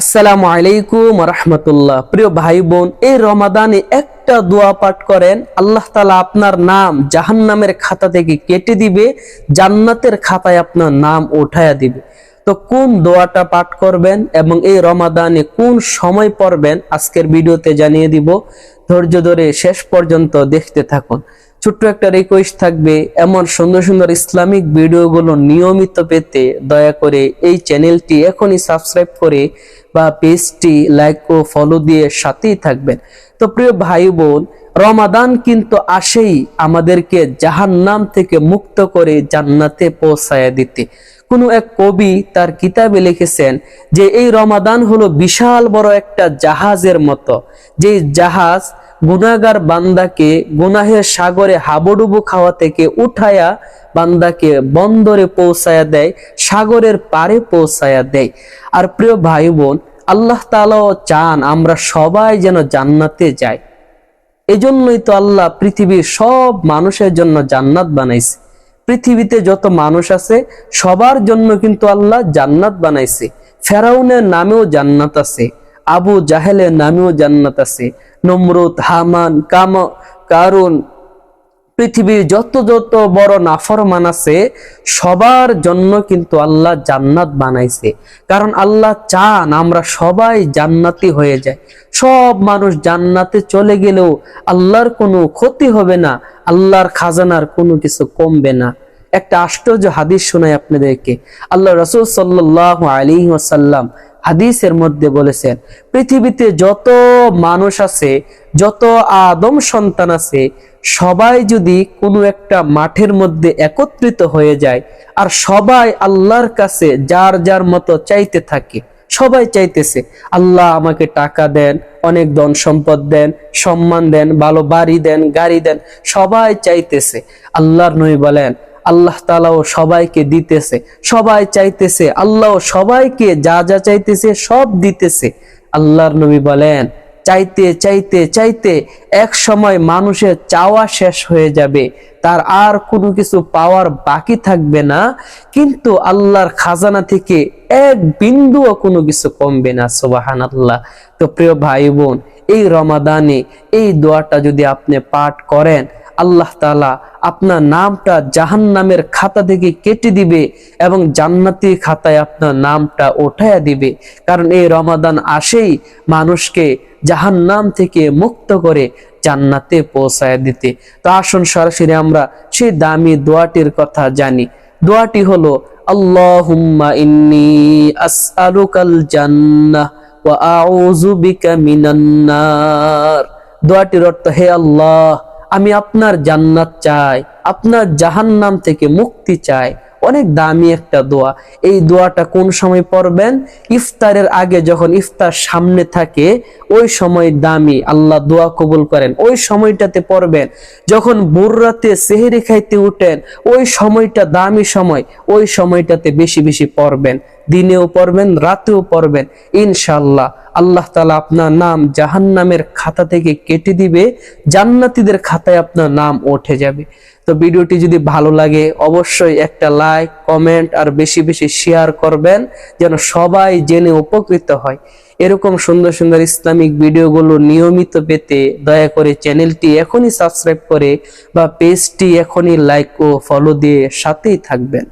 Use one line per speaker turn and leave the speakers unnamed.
আসসালামু আলাইকুম রহমতুল্লাহ। প্রিয় ভাই বোন এই রমাদানে একটা দোয়া পাঠ করেন, আল্লাহ তালা আপনার নাম জাহান্নামের খাতা থেকে কেটে দিবে, জান্নাতের খাতায় আপনার নাম উঠায়া দিবে। তো কোন দোয়াটা পাঠ করবেন এবং এই রমাদানে কোন সময় পড়বেন, আজকের ভিডিওতে জানিয়ে দিব। ধৈর্য ধরে শেষ পর্যন্ত দেখতে থাকুন। ছোট্ট একটা রিকোয়েস্ট থাকবে, এমন সুন্দর সুন্দর ইসলামিক ভিডিওগুলো নিয়মিত পেতে দয়া করে এই চ্যানেলটি এখনই সাবস্ক্রাইব করে বা পেজটি লাইক ও ফলো দিয়ে সাথেই থাকবেন। তো প্রিয় ভাই বোন, রমাদান কিন্তু আসেই আমাদেরকে জাহান্নাম থেকে মুক্ত করে জান্নাতে পৌঁছায়া দিতে। কোনো এক কবি তার কিতাবে লিখেছেন যে, এই রমাদান হলো বিশাল বড় একটা জাহাজের মতো। যে জাহাজ গুনাগার বান্দাকে গুনাহের সাগরে হাবুডুবু খাওয়া থেকে উঠায়া বান্দাকে বন্দরে পৌঁছায়া দেয়, সাগরের পারে পৌঁছায়া দেয়। আর প্রিয় ভাই বোন আল্লাহ তালাও চান আমরা সবাই যেন জান্নাতে যাই। এজন্যই তো আল্লাহ পৃথিবীর সব মানুষের জন্য জান্নাত বানাইছে। পৃথিবীতে যত মানুষ আছে, সবার জন্য কিন্তু আল্লাহ জান্নাত বানাইছে। ফেরাউনের নামেও জান্নাত আছে। আবু জাহেলের নামেও জান্নাত আছে। নমরুদ, হামান, কাম, কারুন, পৃথিবীর যত যত বড় নাফরমান আছে, সবার জন্য কিন্তু আল্লাহ জান্নাত বানাইছে। কারণ আল্লাহ চান আমরা সবাই জান্নাতি হয়ে যায় সব মানুষ জান্নাতে চলে গেলেও আল্লাহর কোনো ক্ষতি হবে না, আল্লাহর খাজানার কোনো কিছু কমবে না। একটা আশ্চর্য হাদিস শোনাই আপনাদেরকে। আল্লাহ রসুল সাল্লাহ আলী ওসাল্লাম হাদিসের মধ্যে বলেছেন, পৃথিবীতে যত মানুষ আছে, যত আদম সন্তান আছে, সবাই যদি কোনো একটা মাঠের মধ্যে একত্রিত হয়ে যায়, আর সবাই আল্লাহর কাছে যার যার মতো চাইতে থাকে, সবাই চাইতেছে, আল্লাহ আমাকে টাকা দেন, অনেক ধন সম্পদ দেন, সম্মান দেন, ভালো বাড়ি দেন, গাড়ি দেন। সবাই চাইতেছে। আল্লাহর নই বলেন আল্লাহ তালাও সবাইকে দিতেছে, সবাই চাইতেছে, আল্লাহ সবাইকে যা যা চাইতেছে সব দিতেছে। আল্লাহর নবী বলেন, চাইতে চাইতে চাইতে এক সময় মানুষের চাওয়া শেষ হয়ে যাবে, তার আর কোনো কিছু পাওয়ার বাকি থাকবে না, কিন্তু আল্লাহর খাজানা থেকে এক বিন্দুও কোনো কিছু কমবে না সুবাহান আল্লাহ তো প্রিয় ভাই বোন, এই রমাদানে এই দোয়াটা যদি আপনি পাঠ করেন আল্লাহ তালা আপনার নামটা জাহান নামের খাতা থেকে কেটে দিবে এবং জান্নাতি খাতায় আপনার নামটা ওঠায়া দিবে। কারণ এই রমাদান আসেই মানুষকে জাহান নাম থেকে মুক্ত করে জান্নাতে পৌঁছায় দিতে। তো আসুন সরাসরি আমরা সেই দামি দোয়াটির কথা জানি। দোয়াটি হলো নার। দোয়াটির অর্থ, হে আল্লাহ আমি আপনার জান্নাত চাই আপনার জাহান্নাম থেকে মুক্তি চাই। অনেক দামি একটা দোয়া। এই দোয়াটা কোন সময় পড়বেন? ইফতারের আগে যখন ইফতার সামনে থাকে, ওই সময় দামি। আল্লাহ দোয়া কবুল করেন। ওই সময়টাতে পড়বেন। যখন ভোর রাতে সেহেরি খাইতে উঠেন, ওই সময়টা দামি সময়। ওই সময়টাতে বেশি বেশি পড়বেন। দিনেও পড়বেন, রাতেও পড়বেন। ইনশাল্লাহ আল্লাহ তালা আপনার নাম জাহান্নামের খাতা থেকে কেটে দিবে। জান্নাতিদের খাতায় আপনার নাম উঠে যাবে। তো ভিডিওটি যদি ভালো লাগে, অবশ্যই একটা লাইক কমেন্ট আর বেশি বেশি শেয়ার করবেন, যেন সবাই জেনে উপকৃত হয়। এরকম সুন্দর সুন্দর ইসলামিক ভিডিওগুলো নিয়মিত পেতে দয়া করে চ্যানেলটি এখনই সাবস্ক্রাইব করে বা পেজটি এখনই লাইক ও ফলো দিয়ে সাথেই থাকবেন।